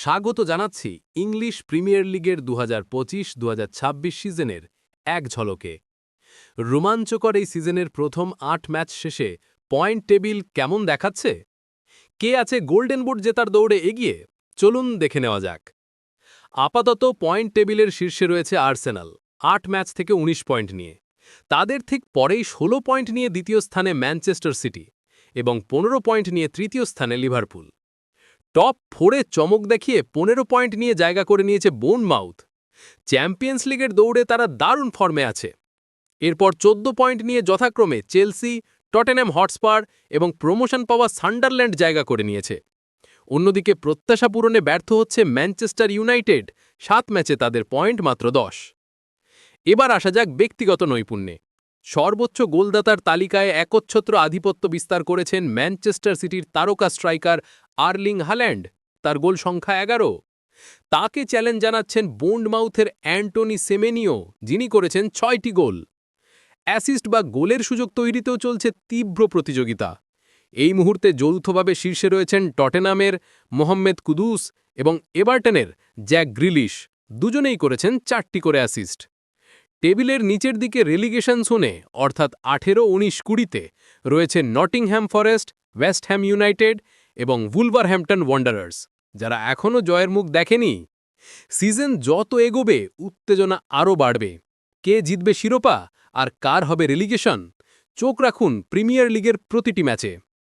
স্বাগত জানাচ্ছি English premier লিগের দু হাজার পঁচিশ সিজনের এক ঝলকে। রোমাঞ্চকর এই সিজনের প্রথম আট ম্যাচ শেষে পয়েন্ট টেবিল কেমন দেখাচ্ছে? কে আছে গোল্ডেন বুট জেতার দৌড়ে এগিয়ে? চলুন দেখে নেওয়া যাক। আপাতত পয়েন্ট টেবিলের শীর্ষে রয়েছে আর্সেনাল, আট ম্যাচ থেকে ১৯ পয়েন্ট নিয়ে। তাদের ঠিক পরেই ১৬ পয়েন্ট নিয়ে দ্বিতীয় স্থানে ম্যানচেস্টার সিটি এবং পনেরো পয়েন্ট নিয়ে তৃতীয় স্থানে লিভারপুল। টপ ফোরে চমক দেখিয়ে পনেরো পয়েন্ট নিয়ে জায়গা করে নিয়েছে বোন মাউথ চ্যাম্পিয়ন্স লিগের দৌড়ে তারা দারুণ ফর্মে আছে। এরপর চোদ্দ পয়েন্ট নিয়ে যথাক্রমে চেলসি টটেনহ্যাম হটস্পার এবং প্রমোশন পাওয়া সান্ডারল্যান্ড জায়গা করে নিয়েছে। অন্যদিকে প্রত্যাশা পূরণে ব্যর্থ হচ্ছে ম্যানচেস্টার ইউনাইটেড, সাত ম্যাচে তাদের পয়েন্ট মাত্র দশ। এবার আসা যাক ব্যক্তিগত নৈপুণ্যে। সর্বোচ্চ গোলদাতার তালিকায় একচ্ছত্র আধিপত্য বিস্তার করেছেন ম্যানচেস্টার সিটির তারকা স্ট্রাইকার আর্লিং হাল্যান্ড, তার গোল সংখ্যা এগারো। তাকে চ্যালেঞ্জ জানাচ্ছেন বোন্ডমাউথের অ্যান্টনি সেমেনিও, যিনি করেছেন ছয়টি গোল। অ্যাসিস্ট বা গোলের সুযোগ তৈরিতেও চলছে তীব্র প্রতিযোগিতা। এই মুহূর্তে যৌথভাবে শীর্ষে রয়েছেন টটেনামের মোহাম্মেদ কুদুস এবং এবার্টনের জ্যাক গ্রিলিশ। দুজনেই করেছেন চারটি করে অ্যাসিস্ট। টেবিলের নিচের দিকে রেলিগেশন শোনে অর্থাৎ আঠেরো উনিশ কুড়িতে, রয়েছে Nottingham Forest West Ham United এবং ভুলভারহ্যাম্পটন ওয়ান্ডারার্স যারা এখনও জয়ের মুখ দেখেনি। সিজন যত এগোবে, উত্তেজনা আরও বাড়বে। কে জিতবে শিরোপা আর কার হবে রেলিগেশন চোখ রাখুন প্রিমিয়ার লিগের প্রতিটি ম্যাচে।